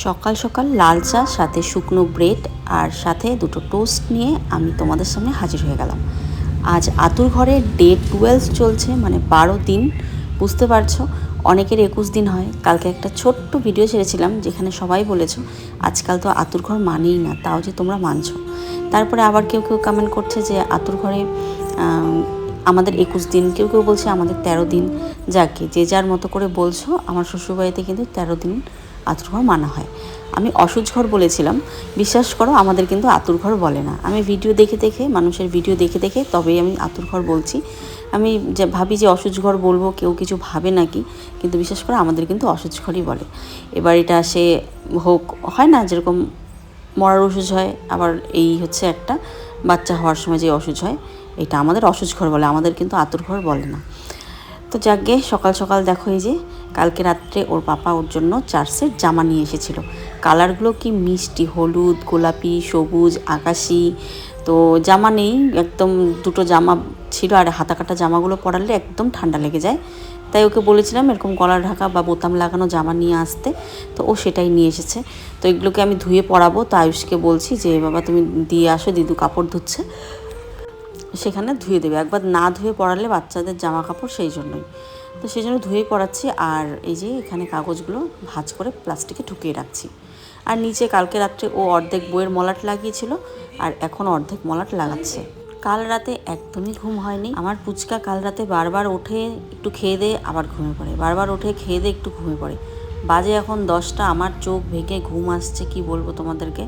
সকাল সকাল লাল চা, সাথে শুকনো ব্রেড আর সাথে দুটো টোস্ট নিয়ে আমি তোমাদের সামনে হাজির হয়ে গেলাম। আজ আতুর ঘরে ডে টুয়েলভ চলছে মানে বারো দিন, বুঝতে পারছ? অনেকের একুশ দিন হয়। কালকে একটা ছোট্ট ভিডিও ছেড়েছিলাম, যেখানে সবাই বলেছ, আজকাল তো আতুর ঘর মানেই না, তাও যে তোমরা মানছো। তারপরে আবার কেউ কেউ কমেন্ট করছে যে, আতুর ঘরে আমাদের একুশ দিন। কেউ কেউ বলছে, আমাদের তেরো দিন। যাকে যে যার মতো করে বলছো, আমার শ্বশুরবাড়িতে কিন্তু তেরো দিন আতুর ঘর মানা হয়। আমি অসুচ ঘর বলেছিলাম, বিশ্বাস করো আমাদের কিন্তু আতুর ঘর বলে না। আমি ভিডিও দেখে দেখে, মানুষের ভিডিও দেখে দেখে তবেই আমি আতুর ঘর বলছি। আমি যে ভাবি যে অসুচ ঘর বলব, কেউ কিছু ভাবে নাকি, কিন্তু বিশ্বাস করো আমাদের কিন্তু অসুচ ঘরই বলে। এবার এটা সে হোক, হয় না যেরকম মরার অসুচ হয়, আবার এই হচ্ছে একটা বাচ্চা হওয়ার সময় যে অসুচ হয়, এটা আমাদের অসুচ ঘর বলে, আমাদের কিন্তু আতুর ঘর বলে না। তো যাকে সকাল সকাল দেখো এই যে, কালকে রাত্রে ওর পাপা ওর জন্য চার সেট জামা নিয়ে এসেছিল। কালারগুলো কি মিষ্টি, হলুদ, গোলাপি, সবুজ, আকাশি, তো জামা নেই, একদম দুটো জামা ছিল আর হাতা কাটা জামাগুলো পরালে একদম ঠান্ডা লেগে যায়। তাই ওকে বলেছিলাম এরকম কলার ঢাকা বা বোতাম লাগানো জামা নিয়ে আসতে, তো ও সেটাই নিয়ে এসেছে। তো এগুলোকে আমি ধুয়ে পরাবো, তো আয়ুষকে বলছি যে, বাবা তুমি দিয়ে আসো, দিদু কাপড় ধুচ্ছে। সেখানে ধুয়ে দেবে। একবার না ধুয়ে পড়ালে বাচ্চাদের জামা কাপড় সেই জন্যই। তো সেই জন্য ধুয়ে পড়াচ্ছি আর এই যে এখানে কাগজগুলো ভাঁজ করে প্লাস্টিকে ঢুকিয়ে রাখছি। আর নিচে কালকে রাত্রে ও অর্ধেক বইয়ের মলাট লাগিয়েছিল আর এখন অর্ধেক মলাট লাগাচ্ছে। কাল রাতে একদমই ঘুম হয়নি। আমার পুচকা কাল রাতে বারবার ওঠে একটু খেয়ে দেয়ে আবার ঘুমিয়ে পড়ে। বারবার ওঠে খেয়ে দে, একটু ঘুমিয়ে পড়ে। বাজে এখন দশটা, আমার চোখ ভেঙে ঘুম আসছে, কি বলব তোমাদেরকে?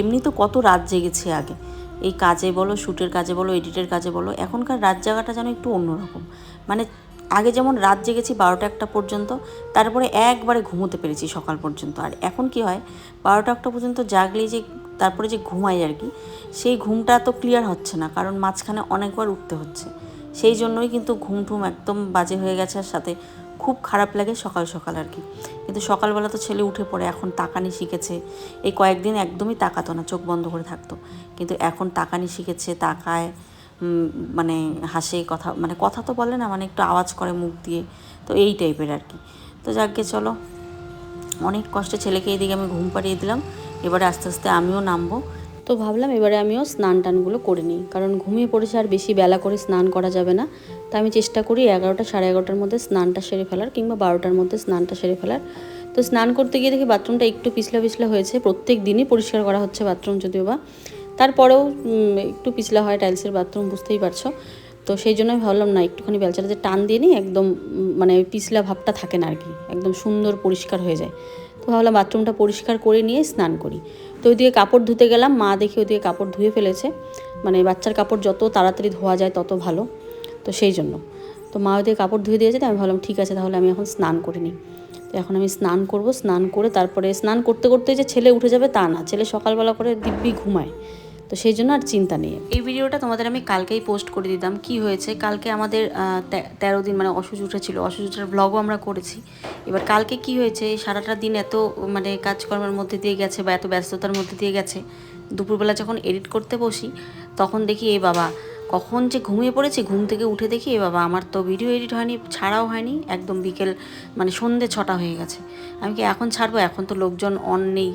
এমনি তো কত রাত জেগেছে আগে। এই কাজে বলো, শ্যুটের কাজে বলো, এডিটের কাজে বলো, এখনকার রাত জাগাটা যেন একটু অন্যরকম। মানে আগে যেমন রাত জেগেছি বারোটা একটা পর্যন্ত, তারপরে একবারে ঘুমোতে পেরেছি সকাল পর্যন্ত। আর এখন কি হয়, বারোটা একটা পর্যন্ত জাগলেই যে, তারপরে যে ঘুমাই আর কি, সেই ঘুমটা তো ক্লিয়ার হচ্ছে না, কারণ মাঝখানে অনেকবার উঠতে হচ্ছে। সেই জন্যই কিন্তু ঘুম ঠুম একদম বাজে হয়ে গেছে, আর সাথে খুব খারাপ লাগে সকাল সকাল আর কি। কিন্তু সকালবেলা তো ছেলে উঠে পড়ে, এখন তাকানি শিখেছে। এই কয়েকদিন একদমই তাকাতো না, চোখ বন্ধ করে থাকতো। কিন্তু এখন তাকানি শিখেছে, তাকায় মানে হাসে, কথা মানে কথা তো বলে না মানে একটু আওয়াজ করে মুখ দিয়ে। তো এই টাইপের আর কি। তো যাকে চলো। অনেক কষ্টে ছেলেকে এইদিকে আমি ঘুম পাড়িয়ে দিলাম। এবারে আস্তে আস্তে আমিও নামবো। তো ভাবলাম এবারে আমিও স্নান টানগুলো করে নিই। কারণ ঘুমিয়ে পড়েছে আর বেশি বেলা করে স্নান করা যাবে না। তো আমি চেষ্টা করি এগারোটা সাড়ে এগারোটার মধ্যে স্নানটা সেরে ফেলার কিংবা বারোটার মধ্যে স্নানটা সেরে ফেলার। তো স্নান করতে গিয়ে দেখি বাথরুমটা একটু পিছলা পিছলা হয়েছে। প্রত্যেক দিনই পরিষ্কার করা হচ্ছে বাথরুম যদিও বা। তারপরেও একটু পিছলা হয় টাইলসের বাথরুম, বুঝতেই পারছ। তো সেই জন্য আমি ভাবলাম, না, একটুখানি বেলচাটাতে টান দিয়ে নিই, একদম মানে ওই পিছলা ভাবটা থাকে না আর কি। একদম সুন্দর পরিষ্কার হয়ে যায়। তো ভাবলাম বাথরুমটা পরিষ্কার করে নিয়ে স্নান করি। তো ওইদিকে কাপড় ধুতে গেলাম, মা দেখি ওইদিকে কাপড় ধুয়ে ফেলেছে। মানে বাচ্চার কাপড় যত তাড়াতাড়ি ধোয়া যায় তত ভালো, তো সেই জন্য। তো মা ওইদিকে কাপড় ধুয়ে দিয়েছে আমি ভাবলাম, ঠিক আছে, তাহলে আমি এখন স্নান করে নিই। তো এখন আমি স্নান করব, স্নান করে তারপরে স্নান করতে করতে যে ছেলে উঠে যাবে তা না, ছেলে সকালবেলা করে দিব্যি ঘুমায়। তো সেই জন্য আর চিন্তা নেই এই ভিডিওটা তোমাদের আমি কালকেই পোস্ট করে দিতাম, কি হয়েছে? কালকে আমাদের তেরো দিন মানে অসুচ উঠেছিল, অসুচ উঠার ব্লগও আমরা করেছি। এবার কালকে কি হয়েছে? সারাটা দিন এত মানে কাজকর্মের মধ্যে দিয়ে গেছে বা এত ব্যস্ততার মধ্যে দিয়ে গেছে, দুপুরবেলা যখন এডিট করতে বসি, তখন দেখি এই বাবা কখন যে ঘুমিয়ে পড়েছি, ঘুম থেকে উঠে দেখি, এ বাবা, আমার তো ভিডিও এডিট হয়নি, ছাড়াও হয়নি, একদম বিকেল মানে সন্ধে ছটা হয়ে গেছে। আমি কি এখন ছাড়বো? এখন তো লোকজন অন নেই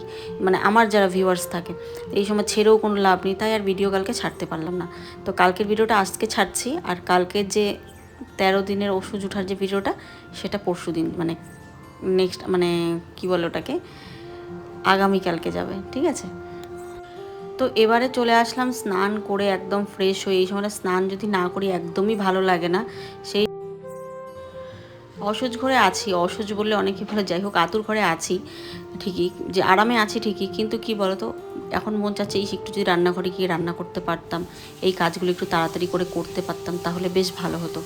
মানে আমার যারা ভিউয়ার্স থাকে, এই সময় ছেড়েও কোনো লাভ নেই, তাই আর ভিডিও কালকে ছাড়তে পারলাম না। তো কালকের ভিডিওটা আজকে ছাড়ছি, আর কালকের যে তেরো দিনের ওষুধ ওঠার যে ভিডিওটা সেটা পরশু দিন মানে নেক্সট মানে কি বলে ওটাকে, আগামীকালকে যাবে, ঠিক আছে? তো এবারে চলে আসলাম স্নান করে একদম ফ্রেশ হয়ে। এই সময় স্নান যদি না করি একদমই ভালো লাগে না। সেই অসহ্য ঘরে আছি। অসহ্য বললে অনেকে বলে, যাই হোক, আতুর ঘরে আছি। ঠিকই, যে আরামে আছি ঠিকই, কিন্তু কি বলতো, এখন মন চাচ্ছে এই একটু যদি রান্নাঘরে গিয়ে রান্না করতে পারতাম, এই কাজগুলো একটু তাড়াতাড়ি করে করতে পারতাম, তাহলে বেশ ভালো হতো।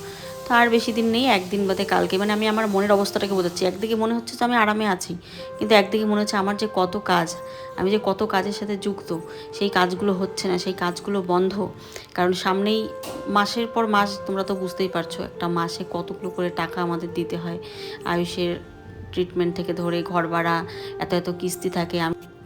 তো আর বেশি দিন নেই, একদিন বাদে কালকে। মানে আমি আমার মনের অবস্থাটাকে বোঝাচ্ছি। একদিকে মনে হচ্ছে যে আমি আরামে আছি, কিন্তু একদিকে মনে হচ্ছে আমার যে কত কাজ, আমি যে কত কাজের সাথে যুক্ত, সেই কাজগুলো হচ্ছে না, সেই কাজগুলো বন্ধ। কারণ সামনেই মাসের পর মাস, তোমরা তো বুঝতেই পারছ, একটা মাসে কতগুলো করে টাকা আমাদের দিতে হয়। আয়ুষের ট্রিটমেন্ট থেকে ধরে ঘর ভাড়া, এত এত কিস্তি থাকে।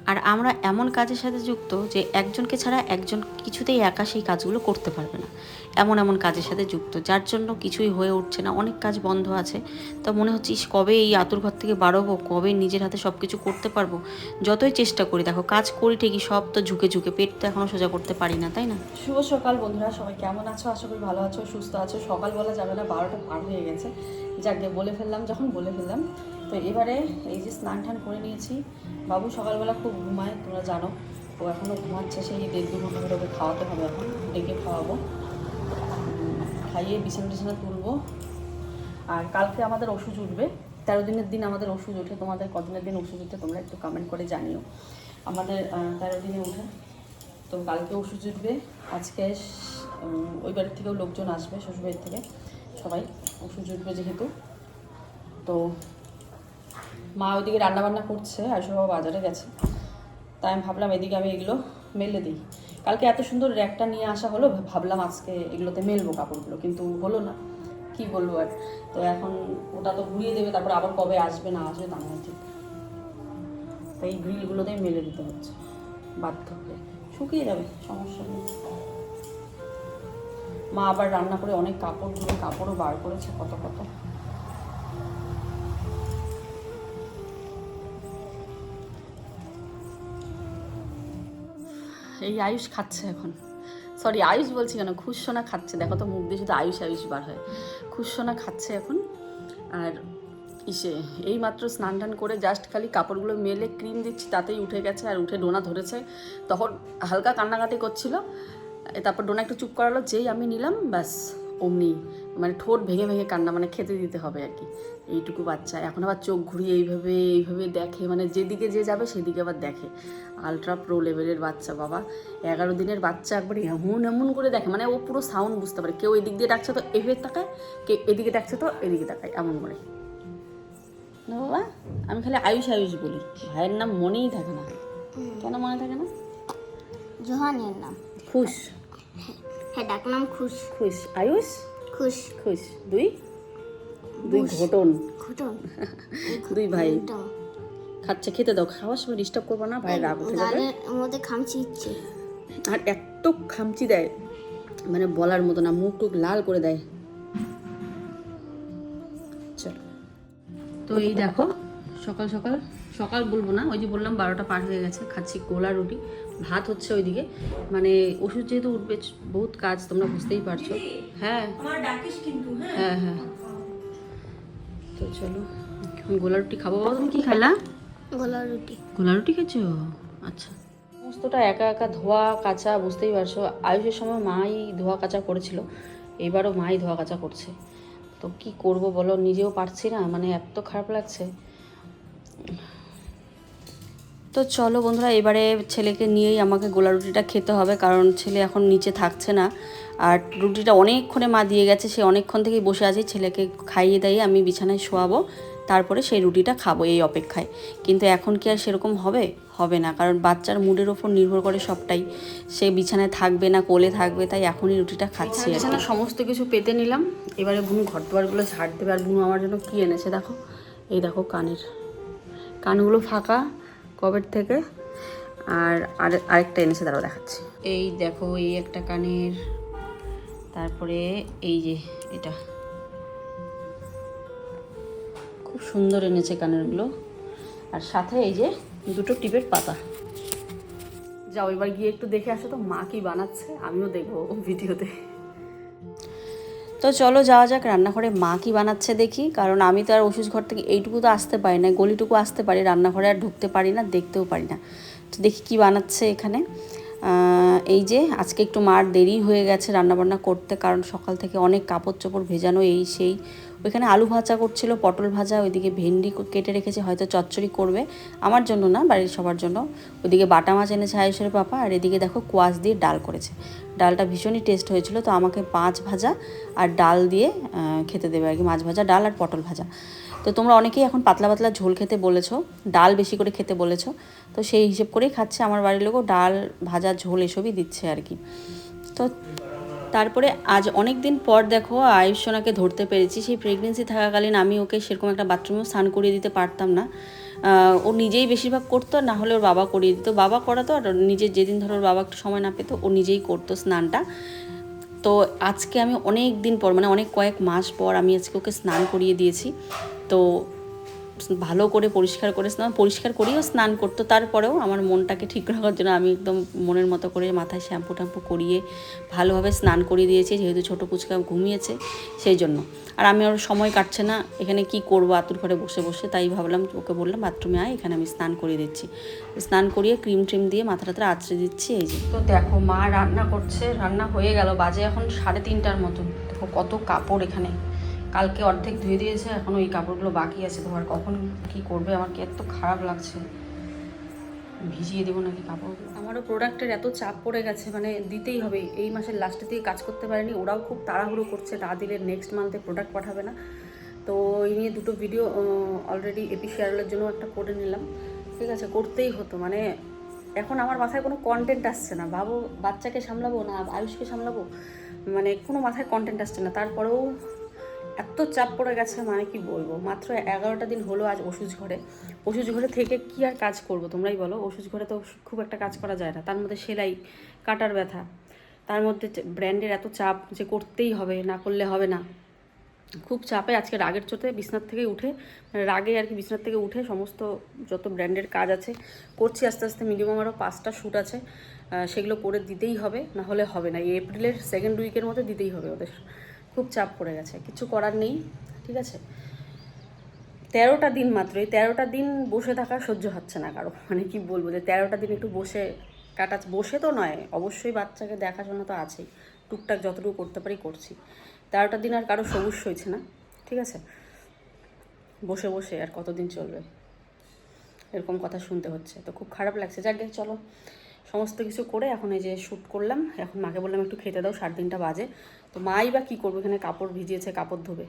আর আমরা এমন কাজের সাথে যুক্ত যে একজনকে ছাড়া একজন কিছুতেই একা সেই কাজগুলো করতে পারবে না। এমন এমন কাজের সাথে যুক্ত যার জন্য কিছুই হয়ে উঠছে না। অনেক কাজ বন্ধ আছে। তো মনে হচ্ছে ইস, কবে এই আতুর ঘর থেকে বাড়বো? কবে নিজের হাতে সব কিছু করতে পারব? যতই চেষ্টা করি দেখো কাজ করি ঠিকই সব তো ঝুঁকে ঝুঁকে পেট তো এখনও সোজা করতে পারি না তাই না? শুভ সকাল বন্ধুরা সবাই কেমন আছো? আশা করি ভালো আছো সুস্থ আছো। সকাল বলা যাবে না বারোটা পার হয়ে গেছে। যাকে বলে ফেললাম যখন বলে ফেললাম। তো এবারে এই যে স্নান টান করে নিয়েছি বাবু সকালবেলা খুব ঘুমায়, তোমরা জানো। ও এখনও ঘুমাচ্ছে, সেই দেড় দু ঘণ্টা করে ওকে খাওয়াতে হবে এখন, ডেকে খাওয়াবো। খাইয়ে বিছানা টিছানা তুলবো। আর কালকে আমাদের ওষুধ উঠবে, তেরো দিনের দিন আমাদের ওষুধ ওঠে, তোমাদের কদিনের দিন ওষুধ উঠে তোমরা একটু কমেন্ট করে জানিও। আমাদের তেরো দিনে উঠে, তো কালকে ওষুধ উঠবে, আজকে ওই বাড়ির থেকেও লোকজন আসবে, শ্বশুরবাড়ির থেকে, সবাই ওষুধ উঠবে যেহেতু। তো মা ওইদিকে রান্নাবান্না করছে আয়ুষ বাবা বাজারে গেছে। তাই আমি ভাবলাম এদিকে আমি এগুলো মেলে দিই। কালকে এত সুন্দর র্যাকটা নিয়ে আসা হলো, ভাবলাম আজকে এগুলোতে মেলবো কাপড়গুলো, কিন্তু হলো না। কি বলব আর? তো এখন ওটা তো ঘুরিয়ে দেবে, তারপর আবার কবে আসবে, না আসবে তা নয় ঠিক। তাই এই গ্রিলগুলোতেই মেলে দিতে হচ্ছে, বাধ্য হয়ে। শুকিয়ে যাবে, সমস্যা নেই। মা আবার রান্না করে অনেক কাপড় ধুয়ে কাপড়ও বার করেছে কত কত। এই আয়ুষ খাচ্ছে এখন। সরি আয়ুষ বলছি কেন? খুশোনা খাচ্ছে। দেখো তো মুখ দিয়ে শুধু আয়ুষ আয়ুষ বার হয়। খুশোনা খাচ্ছে এখন। আর ইসে এই মাত্র স্নান টান করে জাস্ট খালি কাপড়গুলো মেলে ক্রিম দিচ্ছি, তাতেই উঠে গেছে আর উঠে ডোনা ধরেছে। তখন হালকা কান্নাকাটি করছিল। তারপর ডোনা একটু চুপ করালো, যেই আমি নিলাম, ব্যাস। অমনি মানে ঠোঁট ভেঙে ভেঙে কান্না মানে খেতে দিতে হবে আর কি। এইটুকু বাচ্চা। এখন আবার চোখ ঘুরিয়ে এইভাবে এইভাবে দেখে মানে যেদিকে যে যাবে সেদিকে আবার দেখে। আলট্রা প্রো লেভেলের বাচ্চা বাবা। এগারো দিনের বাচ্চা একবার এমন এমন করে দেখে মানে ও পুরো সাউন্ড বুঝতে পারে। কেউ এদিক দিয়ে ডাকছে তো এভাবে তাকায় কেউ এদিকে ডাকছে তো এদিকে তাকায় এমন করে। না বাবা আমি খালি আয়ুষ আয়ুষ বলি। ভাইয়ের নাম মনেই থাকে না। কেন মনে থাকে না? জোহানের নাম। খুশ। হ্যাঁ ডাকনাম খুশ। খুশ। আয়ুষ? খুশ। খুশ। দুই? দুই ঘটন। ঘুটন? দুই ভাই। খাচ্ছে খেতে দাও। খাওয়ার সময় ডিস্টার্ব করব না ভাই রাগ উঠে যাবে। মধ্যে খামচি ইচ্ছে আর এত খামচি দেয় মানে বলার মতো না মুখ টুক লাল করে দেয়। চলো। তো এই দেখো সকাল সকাল সকাল বলব না ওই যে বললাম বারোটা পার হয়ে গেছে খাচ্ছি গোলা রুটি। ভাত হচ্ছে ওইদিকে। মানে ওষুধ যেহেতু উঠবে বহুত কাজ তোমরা বুঝতেই পারছ। হ্যাঁ। হ্যাঁ হ্যাঁ। তো চলো এখন গোলা রুটি খাব। বাবা তুমি কি খাইলা? গোলা রুটি। গোলা রুটি খেয়েছো? আচ্ছা। সমস্তটা একা একা ধোয়া কাচা বুঝতেই পারছ। আয়ুষের সময় মাই ধোয়া কাচা করেছিল। এবারও মাই ধোয়া কাচা করছে। তো কি করব বলো? নিজেও পারছি না। মানে এত খারাপ লাগছে। তো চলো বন্ধুরা এবারে ছেলেকে নিয়েই আমাকে গোলা রুটিটা খেতে হবে কারণ ছেলে এখন নিচে থাকছে না। আর রুটিটা অনেকক্ষণে মা দিয়ে গেছে সে অনেকক্ষণ থেকেই বসে আছে ছেলেকে খাইয়ে দাইয়ে আমি বিছানায় শোয়াবো তারপরে সেই রুটিটা খাব এই অপেক্ষায়। কিন্তু এখন কি আর সেরকম হবে? হবে না কারণ বাচ্চার মুডের ওপর নির্ভর করে সবটাই। সে বিছানায় থাকবে না কোলে থাকবে তাই এখনই রুটিটা খাচ্ছি সমস্ত কিছু পেতে নিলাম। এবারে বুনু ঘর দুয়ারগুলো ঝাড় দেবে আর বুনু আমার জন্য কী এনেছে দেখো। এই দেখো কানের। কানগুলো ফাঁকা কবের থেকে। আর আর, আরেকটা এনেছে, দাঁড়াও দেখাচ্ছি। এই দেখো, এই একটা কানের, তারপরে এই যে এটা। খুব সুন্দর এনেছে কানেরগুলো। আর সাথে এই যে দুটো টিপের পাতা। যাও, এবার গিয়ে একটু দেখে আসো তো মা কি বানাচ্ছে, আমিও দেখব ভিডিওতে। তো চলো যাওয়া যাক, রান্নাঘরে মা কি বানাচ্ছে দেখি। কারণ আমি তো আর ওষুধ ঘর থেকে এইটুকু তো আসতে পারি না, গলিটুকু আসতে পারি, রান্নাঘরে আর ঢুকতে পারি না, দেখতেও পারি না। তো দেখি কি বানাচ্ছে এখানে। এই যে আজকে একটু মার দেরি হয়ে গেছে রান্নাবান্না করতে, কারণ সকাল থেকে অনেক কাপড় চোপড় ভেজানো, এই সেই। ওইখানে আলু ভাজা করছিল, পটল ভাজা, ওইদিকে ভেন্ডি কেটে রেখেছে, হয়তো চচ্চড়ি করবে। আমার জন্য না, বাড়ির সবার জন্য। ওইদিকে বাটা মাছ এনেছে আয়ুষের পাপা, আর এদিকে দেখো কোয়াশ দিয়ে ডাল করেছে। ডালটা ভীষণই টেস্ট হয়েছিল, তো আমাকে পাঁচ ভাজা আর ডাল দিয়ে খেতে দেবে আর কি, মাছ ভাজা, ডাল আর পটল ভাজা। তো তোমরা অনেকেই এখন পাতলা পাতলা ঝোল খেতে বলেছ, ডাল বেশি করে খেতে বলেছ, তো সেই হিসেব করেই খাচ্ছে। আমার বাড়ির লোকও ডাল ভাজা ঝোল এসবই দিচ্ছে আর কি। তো তারপরে আজ অনেক দিন পর দেখো আয়ুষ্যনাকে ধরতে পেরেছি। সেই প্রেগনেন্সি থাকাকালীন আমি ওকে সেরকম একটা বাথরুমেও স্নান করিয়ে দিতে পারতাম না। ও নিজেই বেশিরভাগ করতো না হলে ওর বাবা করিয়ে দিত। বাবা করাতো আর নিজে যেদিন ধরো ওর বাবা একটু সময় না পেতো, ও নিজেই করতো স্নানটা। তো আজকে আমি অনেক দিন পর মানে অনেক কয়েক মাস পর আমি আজকে ওকে স্নান করিয়ে দিয়েছি। তো ভালো করে পরিষ্কার করে স্নান, পরিষ্কার করেও স্নান করতো। তারপরেও আমার মনটাকে ঠিক রাখার জন্য আমি একদম মনের মতো করে মাথায় শ্যাম্পু ট্যাম্পু করিয়ে ভালোভাবে স্নান করিয়ে দিয়েছি, যেহেতু ছোটো পুচকা ঘুমিয়েছে সেই জন্য। আর আমি ওর সময় কাটছে না, এখানে কি করব, আতুর ঘরে বসে বসে তাই ভাবলাম, ওকে বললাম, বাথরুমে আয়, এখানে আমি স্নান করিয়ে দিচ্ছি। স্নান করিয়ে ক্রিম ট্রিম দিয়ে মাথা টাথা আঁচড়ে দিচ্ছি, এই যে। তো দেখো, মা রান্না করছে, রান্না হয়ে গেল, বাজে এখন সাড়ে তিনটার মতন দেখো কত কাপড় এখানে। কালকে অর্ধেক ধুয়ে দিয়েছে, এখন ওই কাপড়গুলো বাকি আছে। তোমার কখন কি করবে? আমার কি এত খারাপ লাগছে। ভিজিয়ে দেবো নাকি কাপড়? আমারও প্রোডাক্টের এত চাপ পড়ে গেছে মানে দিতেই হবে। এই মাসের লাস্টে দিয়ে কাজ করতে পারেনি, ওরাও খুব তাড়াহুড়ো করছে না দিলে নেক্সট মান্থে প্রোডাক্ট পাঠাবে না। তো এই নিয়ে দুটো ভিডিও অলরেডি এপি শেয়ারের জন্য একটা করে নিলাম। ঠিক আছে, করতেই হতো। মানে এখন আমার মাথায় কোনো কন্টেন্ট আসছে না। বাবু, বাচ্চাকে সামলাবো না, আয়ুষকে সামলাবো? মানে কোনো মাথায় কন্টেন্ট আসছে না। তারপরেও এত চাপ পড়ে গেছে মানে কি বলব? মাত্র এগারোটা দিন হলো আজ ওষুধ ঘরে। ওষুধ ঘরে থেকে কি আর কাজ করব তোমরাই বলো? ওষুধ ঘরে তো খুব একটা কাজ করা যায় না। তার মধ্যে সেলাই, কাটার ব্যথা, তার মধ্যে ব্র্যান্ডের এত চাপ যে করতেই হবে, না করলে হবে না। খুব চাপে আজকে রাগের চোটে বিছনার থেকে উঠে মানে রাগে আর কি বিছনার থেকে উঠে সমস্ত যত ব্র্যান্ডের কাজ আছে, করছি আস্তে আস্তে মিনিমাম আরও পাঁচটা শ্যুট আছে। সেগুলো করে দিতেই হবে, না হলে হবে না। এই এপ্রিলের সেকেন্ড উইকের মধ্যে দিতেই হবে ওদের। খুব চাপ পড়ে গেছে, কিছু করার নেই, ঠিক আছে? তেরোটা দিন মাত্র, এই তেরোটা দিন বসে থাকা সহ্য হচ্ছে না কারও। মানে কি বলব যে তেরোটা দিন একটু বসে কাটা, বসে তো নয়, অবশ্যই বাচ্চাকে দেখাশোনা তো আছেই, টুকটাক যতটুকু করতে পারি করছি। তেরোটা দিন আর কারও সবুজ হয়েছে না, ঠিক আছে? বসে বসে আর কতদিন চলবে? এরকম কথা শুনতে হচ্ছে, তো খুব খারাপ লাগছে। যাক চলো, সমস্ত কিছু করে এখন এই যে শ্যুট করলাম, এখন মাকে বললাম একটু খেতে দাও, সাড়ে তিনটা বাজে। তো মাই বা কী করবে? এখানে কাপড় ভিজিয়েছে, কাপড় ধোবে।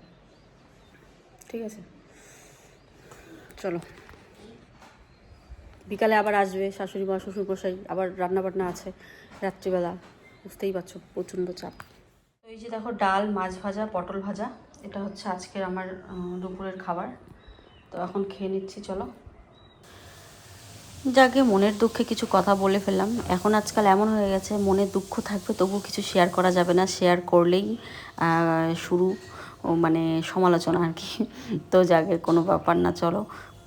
ঠিক আছে? চলো। বিকালে আবার আসবে শাশুড়ি মা শ্বশুর মশাই আবার রান্না বান্না আছে রাত্রিবেলা। বুঝতেই পারছ, প্রচণ্ড চাপ। তো এই যে দেখো, ডাল, মাছ ভাজা, পটল ভাজা, এটা হচ্ছে আজকের আমার দুপুরের খাবার। তো এখন খেয়ে নিচ্ছি, চলো। যাকে মনের দুঃখে কিছু কথা বলে ফেললাম, এখন আজকাল এমন হয়ে গেছে মনে দুঃখ থাকবে তবু কিছু শেয়ার করা যাবে না শেয়ার করলেই শুরু মানে সমালোচনা আর কি। তো যাকে কোনো ব্যাপার না, চলো।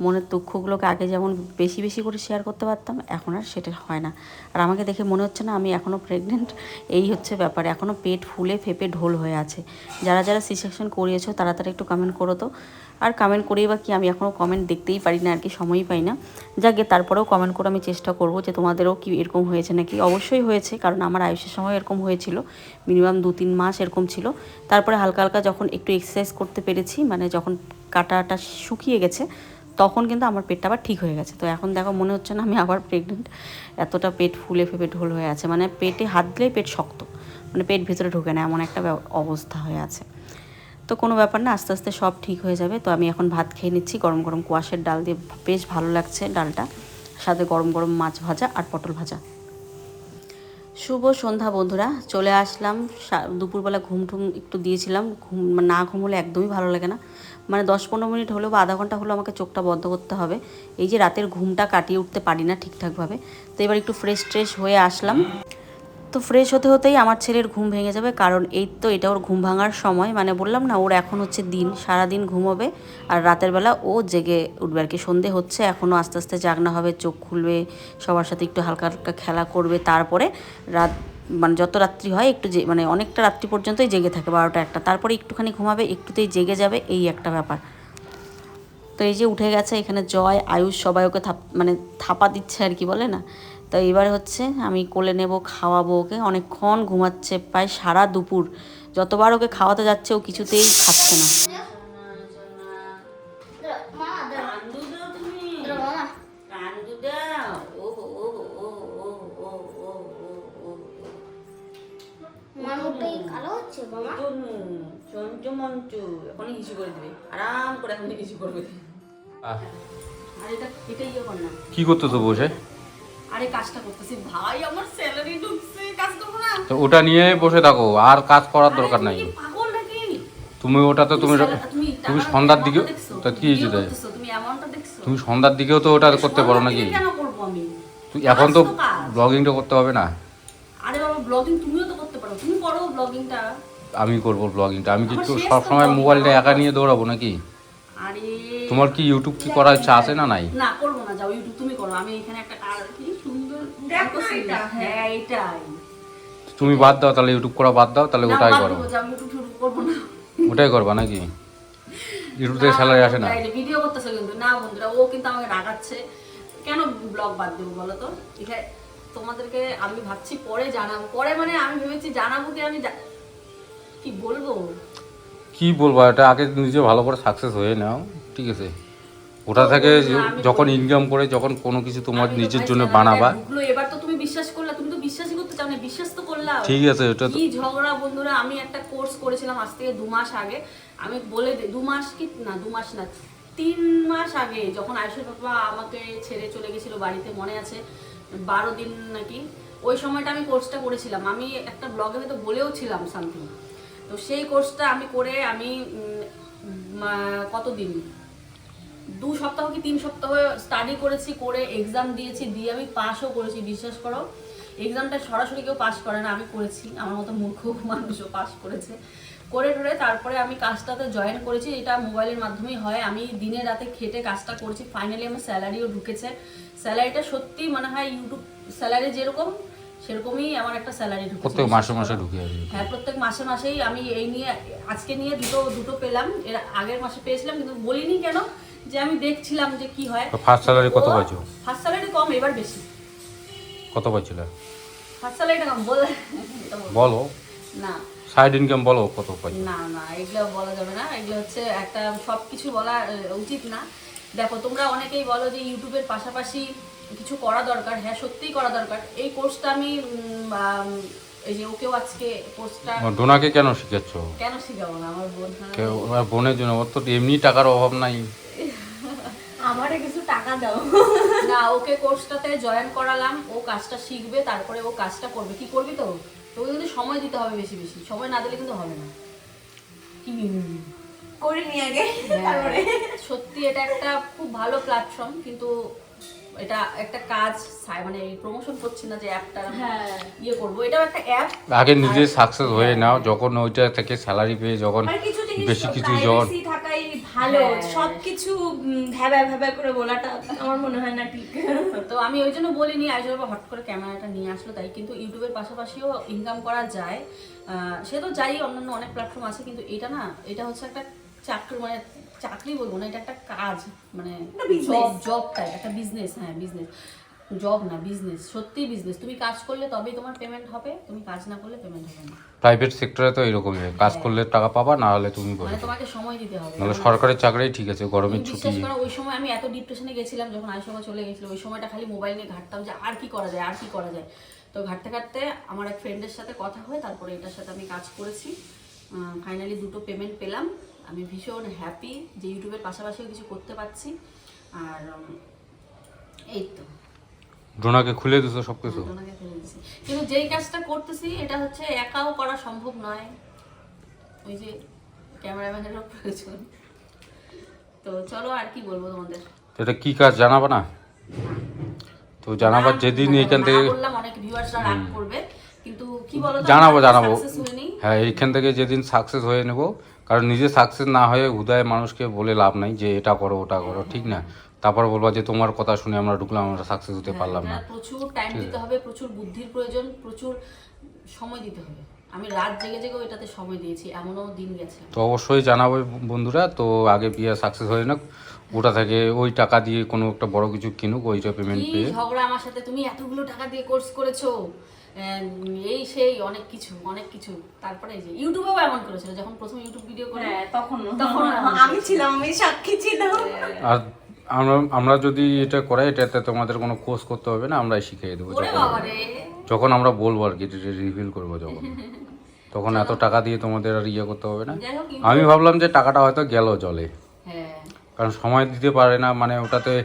মনের দুঃখগুলোকে আগে যেমন বেশি বেশি করে শেয়ার করতে পারতাম, এখন আর সেটা হয় না। আর আমাকে দেখে মনে হচ্ছে না আমি এখনও প্রেগনেন্ট এই হচ্ছে ব্যাপার। এখনও পেট ফুলে ফেপে ঢোল হয়ে আছে। যারা যারা সি সেকশন করিয়েছো তারা একটু কমেন্ট করো তো। আর কমেন্ট করেই বা কি আমি এখনও কমেন্ট দেখতেই পারি না, আর কি সময়ই পাই না। যাকে তারপরেও কমেন্ট করে আমি চেষ্টা করব যে তোমাদেরও কি এরকম হয়েছে নাকি? অবশ্যই হয়েছে, কারণ আমার আয়ুষের সময় এরকম হয়েছিল। মিনিমাম দু তিন মাস এরকম ছিল। তারপরে হালকা হালকা যখন একটু এক্সারসাইজ করতে পেরেছি মানে যখন কাটাটা শুকিয়ে গেছে তখন কিন্তু আমার পেটটা আবার ঠিক হয়ে গেছে। তো এখন দেখো মনে হচ্ছে না আমি আবার প্রেগনেন্ট এতটা পেট ফুলে ফেপে ঢোল হয়ে আছে। মানে পেটে হাত দিলেই পেট শক্ত। মানে পেট ভেতরে ঢোকে না, এমন একটা অবস্থা হয়ে আছে। তো কোনো ব্যাপার না, আস্তে আস্তে সব ঠিক হয়ে যাবে। তো আমি এখন ভাত খেয়ে নিচ্ছি, গরম গরম কোয়াশের ডাল দিয়ে বেশ ভালো লাগছে ডালটা। সাথে গরম গরম মাছ ভাজা আর পটল ভাজা। শুভ সন্ধ্যা বন্ধুরা, চলে আসলাম। দুপুরবেলা ঘুম টুম একটু দিয়েছিলাম। ঘুম না ঘুম হলে একদমই ভালো লাগে না। মানে দশ পনেরো মিনিট হলেও বা আধা ঘণ্টা হলেও আমাকে চোখটা বন্ধ করতে হবে। এই যে রাতের ঘুমটা কাটিয়ে উঠতে পারি না ঠিকঠাকভাবে। তো এবার একটু ফ্রেশ ট্রেশ হয়ে আসলাম। তো ফ্রেশ হতে হতেই আমার ছেলের ঘুম ভেঙে যাবে, কারণ এই তো এটা ওর ঘুম ভাঙার সময়। মানে বললাম না, ওর এখন হচ্ছে দিন সারা দিন ঘুমোবে আর রাতের বেলা ও জেগে উঠবে আর কি। সন্ধে হচ্ছে, এখনও আস্তে আস্তে জাগনা হবে, চোখ খুলবে, সবার সাথে একটু হালকা হালকা খেলা করবে, তারপরে রাত মানে যত রাত্রি হয়, একটু যে মানে অনেকটা রাত্রি পর্যন্তই জেগে থাকে বারোটা একটা। তারপরে একটুখানি ঘুমাবে, একটুতেই জেগে যাবে, এই একটা ব্যাপার। তো এই যে উঠে গেছে, এখানে জয়, আয়ুষ সবাই ওকে থাপ মানে থাপা দিচ্ছে আর কি বলে না? তো এবার হচ্ছে আমি কোলে নেব, খাওয়াবো ওকে। অনেকক্ষণ ঘুমাচ্ছে, প্রায় সারা দুপুর। যতবার ওকে খাওয়াতে যাচ্ছে, ও কিছুতেই খাচ্ছে না। চঞ্চু মঞ্চু এখনই হিসু করে দিবে। আরাম করে এখন হিসু করবে। আর এটা ইয়ে কর না। কি করতে তো বসে? আরে কাজটা করতেছি। ভাই আমার স্যালারি ঢুকছে কাজ করব না। তো ওটা নিয়ে বসে থাকো আর কাজ করার দরকার নাই। তুমি পাগল নাকি? তুমি ওটাতে তুমি তুমি সন্ধ্যার দিকে তা কি হয়েছে তাই? তুমি অ্যামাউন্টটা দেখছ? তুমি সন্ধ্যার দিকেও তো ওটা করতে পারো নাকি? কেন করব আমি? তুই এখন তো তো। ব্লগিংটা করতে হবে না। আরে বাবা ব্লগিং তো তুমি ব্লগিংটা আমি করব ব্লগিংটা আমি কি আমার তো শেষ তো সবসময় vlogging মোবাইলটা একা নিয়ে দৌড়াবো নাকি? আরে তোমার কি ইউটিউব কি করার ইচ্ছা আছে না নাই? না করব না যাও ইউটিউব তুমি করো। আমি এখানে একটা কাজ কি সুন্দর দেখ। এটা, হ্যাঁ। এটাই। তুমি বাদ দাও তাহলে ইউটিউব করা বাদ দাও তাহলে ওটাই করো। যাও ইউটিউব শুরু করব না। ওটাই করবা নাকি? ইউটিউব থেকে স্যালারি আসে না? ভিডিও করতেছে কিন্তু। না বন্ধুরা ও কিন্তু আমাকে রাগাচ্ছে। কেন ব্লগ বাদ দেবো বলো তো? এখানে তোমাদেরকে আমি ভাবছি পরে জানাব। পরে মানে আমি ভেবেছি জানাব কি আমি কি বলব? কি বলব? এটা আগে নিজে ভালো করে সাকসেস হয়ে নাও ঠিক আছে? ওটা থেকে যখন ইনকাম করে যখন কোনো কিছু তোমার নিজের জন্য বানাবা। এবার তো তুমি বিশ্বাস করলা তুমি তো বিশ্বাসই করতে চাও না বিশ্বাস তো করলা ঠিক আছে তো কি ঝগড়া বন্ধুরা আমি একটা কোর্স করেছিলাম আজ থেকে দু মাস আগে। আমি বলে দু মাস কি? না দু মাস না তিন মাস আগে যখন আয়ুষের বাবা আমাকে ছেড়ে চলে গেছিল বাড়িতে মনে আছে? বারো দিন নাকি, ওই সময়টা আমি কোর্সটা করেছিলাম। আমি একটা ব্লগে হয়তো বলেও ছিলাম সামথিং তো সেই কোর্সটা আমি করে আমি কতদিন? দু সপ্তাহ কি তিন সপ্তাহ স্টাডি করেছি, করে এক্সাম দিয়েছি, দিয়ে আমি পাসও করেছি, বিশ্বাস করো। এক্সামটা সরাসরি কেউ পাস করে না, আমি করেছি। আমার মতো মূর্খ মানুষও পাস করেছে। করে টরে তারপরে আমি কাজটাতে জয়েন করেছি। এটা মোবাইলের মাধ্যমেই হয়। আমি দিনে রাতে খেটে কাজটা করেছি। ফাইনালি আমার স্যালারিও ঢুকেছে। স্যালারিটা সত্যি মনে হয় ইউটিউব স্যালারি যেরকম সেরকমই আমার একটা স্যালারি ঢুকেছে। প্রত্যেক মাসে মাসে ঢুকে আসবে হ্যাঁ প্রত্যেক মাসে মাসেই আমি এই নিয়ে আজকে নিয়ে দুটো দুটো পেলাম। এর আগের মাসে পেয়েছিলাম কিন্তু বলিনি কেন যে আমি দেখছিলাম যে কি হয়। ফার্স্ট স্যালারি কত পাইছো? ফার্স্ট স্যালারি কম এবার বেশি। কত পাইছিল? ফার্স্ট স্যালারিটা কম বল। বলো। না। সাইড ইনকাম বলো কত পাইছো? না না এগুলো বলা যাবে না। এগুলো হচ্ছে একটা সব কিছু বলা উচিত না। দেখো তোমরা অনেকেই বলো যে ইউটিউবের পাশাপাশি কিছু করা দরকার। হ্যাঁ সত্যিই করা দরকার। এই কোর্সটা আমি এই যে ওকেও আজকে কোর্সটা ডোনাকে কেন শিখাচ্ছ কেন শিখাবো না আমার বোন? হ্যাঁ। আমার বোনের জন্য ওর তো এমনি টাকার অভাব নাই। আমারে কিছু টাকা দাও। না ওকে কোর্সটাতে জয়েন করালাম ও কাজটা শিখবে তারপরে ও কাজটা করবে। কি করবি তো? তোকে কিন্তু সময় দিতে হবে বেশি বেশি। সময় না দিলে কিন্তু হবে না। কি করে নিয়ে আগে হ্যাঁ, তারপরে। সত্যি এটা একটা খুব ভালো প্ল্যাটফর্ম কিন্তু এটা একটা কাজ মানে প্রমোশন করছি না যে অ্যাপটা হ্যাঁ। ইয়ে করব। এটাও একটা অ্যাপ। আগে নিজে সাকসেস হয়ে নাও যখন ওইটা থেকে স্যালারি পেয়ে যখন বেশি কিছু যখন থাকাই ভালো। হ্যাঁ। সবকিছু ভ্যাবা ভ্যাবা করে বলাটা আমার মনে হয় না ঠিক। তো আমি ওই জন্য বলিনি আজ বাবা হট করে ক্যামেরাটা নিয়ে আসলো তাই কিন্তু ইউটিউবের পাশাপাশিও ইনকাম করা যায়। সে তো যাই অন্যান্য অনেক প্ল্যাটফর্ম আছে কিন্তু এটা না এটা হচ্ছে একটা চাকরি মানে চাকরি বলব না এটা একটা কাজ মানে জব জব টাইপ একটা বিজনেস হ্যাঁ বিজনেস জব না বিজনেস সত্যি বিজনেস তুমি কাজ করলে তবেই তোমার পেমেন্ট হবে তুমি কাজ না করলে পেমেন্ট হবে না। প্রাইভেট সেক্টরে তো এরকমই হয়। কাজ করলে টাকা পাবা না হলে তুমি মানে তোমাকে সময় দিতে হবে। নাহলে সরকারি চাকরি ঠিক আছে গরমের ছুটি। করো ওই সময় আমি এত ডিপ্রেশনে গেছিলাম যখন আয়ুষমা চলে গেছিল ওই সময়টা খালি মোবাইল নিয়ে ঘাটতাম যে আর কি করা যায় আর কি করা যায়। তো ঘাটতে ঘাটতে আমার এক ফ্রেন্ডের সাথে কথা হয় তারপরে এটার সাথে আমি কাজ করেছি। ফাইনালি দুটো পেমেন্ট পেলাম। আমি ভীষণ হ্যাপি যে ইউটিউবের পাশাপাশিও কিছু করতে পারছি। আর এই তো। ডোনাকে খুলে দিছো সব কিছু ওনাকে ফেলে দিয়েছি। কিন্তু যেই কাজটা করতেছি এটা হচ্ছে একাও করা সম্ভব নয়। ওই যে ক্যামেরাম্যানেরও প্রয়োজন। তো চলো আর কি বলব তোমাদের? এটা কি কাজ জানাবা না? তো জানাবার যেদিন এখান থেকে বললাম অনেক ভিউয়ার্সরা রাগ করবে। কিন্তু কি বলো জানাব জানাব। হ্যাঁ এইখান থেকে যেদিন সাকসেস হয়ে নেব কারণ নিজে সাকসেস না হয়ে হুদায় মানুষকে বলে লাভ নাই যে এটা করো ওটা করো ঠিক না? তারপর বলবা যে তোমার কথা শুনে আমরা ঢুকলাম আমরা সাকসেস হতে পারলাম না। হ্যাঁ, প্রচুর টাইম দিতে হবে প্রচুর বুদ্ধির প্রয়োজন প্রচুর সময় দিতে হবে। আমি রাত জেগে জেগে ওইটাতে সময় দিয়েছি এমনও দিন গেছে। তো অবশ্যই জানাব বন্ধুরা তো আগে বিয়ে সাকসেস হয়ে নাক ওটা থেকে ওই টাকা দিয়ে কোনো একটা বড় কিছু কিনুক ওইটা পেমেন্ট পেয়ে। ঝগড়া আমার সাথে? তুমি এতগুলো টাকা দিয়ে কোর্স করেছ। এই সেই অনেক কিছু অনেক কিছু। তারপরে যে ইউটিউবেও এমন করেছিল যখন প্রথম ইউটিউব ভিডিও করে হ্যাঁ তখন তখন আমি ছিলাম আমি সাক্ষী ছিলাম। আর আমরা আমরা যদি এটা করাই এটাতে তোমাদের কোনো কোর্স করতে হবে না আমরাই শিখিয়ে দেবো যখন। যখন আমরা বলব আর কি রিভিল করব যখন। তখন এত টাকা দিয়ে তোমাদের আর ইয়ে করতে হবে না। আমি ভাবলাম যে টাকাটা হয়তো গেল জলে। হ্যাঁ। কারণ সময় দিতে পারে না মানে ওটাতে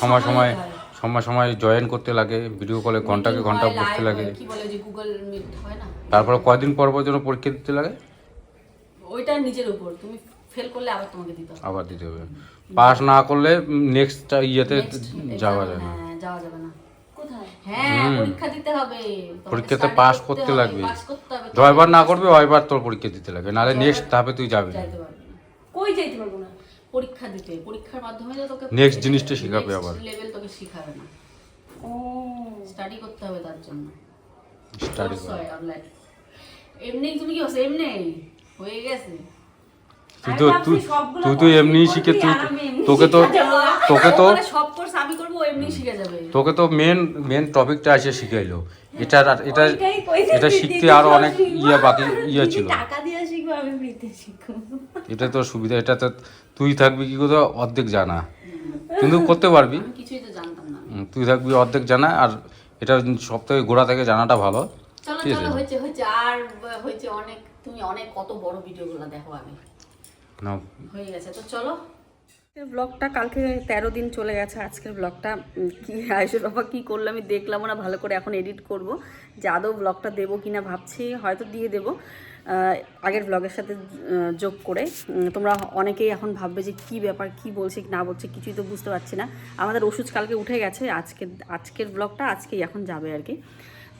সময় সময় সময় সময় জয়েন করতে লাগে ভিডিও কলে ঘন্টাকে ঘণ্টা বসতে লাগে। হয়, কি বলে যে গুগল মিট হয় না? তারপরে কয়দিন পর পর যেন পরীক্ষা দিতে লাগে? ওইটা নিজের উপর তুমি ফেল করলে আবার তোমাকে দিতে হবে। আবার দিতে হবে। পাস না করলে নেক্সট ইয়েতে যাওয়া exam, যায় না। হ্যাঁ যাওয়া যাবে না। কোথায়? হ্যাঁ পরীক্ষা দিতে হবে পরীক্ষাতে পাস করতে লাগবে। জয়বার না করবে ওইবার তোর পরীক্ষা দিতে লাগবে নাহলে নেক্সট ধাপে তুই যাবি না। কই যাইতে পারব? না পরীক্ষা দিতে পরীক্ষার মাধ্যমে তো তোকে নেক্সট জিনিসটা শেখাবে আবার। লেভেল তোকে শেখাবে না। ও। স্টাডি করতে হবে তার জন্য। স্টাডি করতে হয় online। এমনি তুমি কি হচ্ছে এমনি? হয়ে গেছে। তুই তো তুই তুই তো এমনি শিখে তুই তোকে তো। তোকে তো সব কোর্স আমি করব এমনি শিখে যাবে। তোকে তো মেন মেন টপিকটা এসে শিখাইলো। এটা এটা এটা শিখতে আরও অনেক ইয়ে বাকি ইয়ে ছিল। টাকা দিয়ে শিখব আমি ফ্রিতে শিখব। এটা তো সুবিধা এটা তো তুই থাকবি কি করে অর্ধেক জানা। কিন্তু করতে পারবি। কিছুই তো জানতাম না। তুই থাকবি অর্ধেক জানা আর এটা সব থেকে গোড়া থেকে জানাটা ভালো। ঠিক আছে? হয়েছে হয়েছে আর হয়েছে অনেক তুমি অনেক কত বড় ভিডিওগুলো দেখো আগে। না হয়ে গেছে তো চলো। ব্লগটা কালকে তেরো দিন চলে গেছে আজকের ব্লগটা কি আয়ুষের বাবা কী করল আমি দেখলাম না ভালো করে এখন এডিট করব। যে আদৌ ব্লগটা দেবো কি না ভাবছি হয়তো দিয়ে দেবো। আগের ব্লগের সাথে যোগ করে। তোমরা অনেকেই এখন ভাববে যে কি ব্যাপার কি বলছে না বলছে কিছুই তো বুঝতে পারছি না। আমাদের ওষুধ কালকে উঠে গেছে আজকে আজকের ব্লগটা আজকেই এখন যাবে আর কি।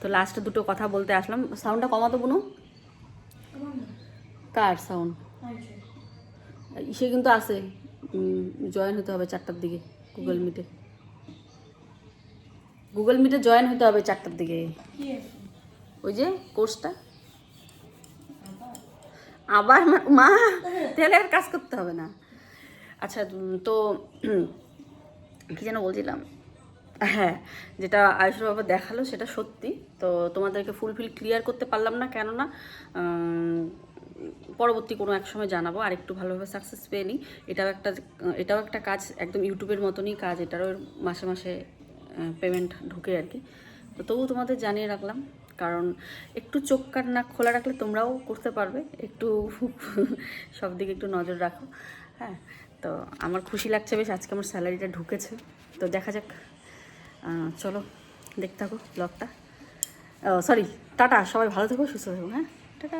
তো লাস্টে দুটো কথা বলতে আসলাম। সাউন্ডটা কমাতো বুনু? কার সাউন্ড সে কিন্তু আছে। জয়েন হতে হবে চারটার দিকে গুগল মিটে গুগল মিটে জয়েন হতে হবে চারটার দিকে। ওই যে কোর্সটা। আবার মা- তাহলে আর কাজ করতে হবে না। আচ্ছা তো কি যেন বলছিলাম? হ্যাঁ যেটা আয়ুষ বাবা দেখাল সেটা সত্যি। তো তোমাদেরকে ফুলফিল ক্লিয়ার করতে পারলাম না, কেননা পরবর্তী কোনো এক সময় জানাব আর একটু ভালোভাবে সাকসেস পেয়ে নিই। এটাও একটা এটাও একটা কাজ, একদম ইউটিউবের মতনই কাজ, এটারও মাসে মাসে পেমেন্ট ঢুকে আর কি। তো তবু তোমাদের জানিয়ে রাখলাম, কারণ একটু চোখ কান নাক খোলা রাখলে তোমরাও করতে পারবে, একটু সব দিকে একটু নজর রাখো হ্যাঁ। তো আমার খুশি লাগছে বেশ, আজকে আমার স্যালারিটা ঢুকেছে। তো দেখা যাক চলো, দেখতে থাকো ব্লগটা সরি টাটা, সবাই ভালো থেকো, সুস্থ থেকো হ্যাঁ। টাটা।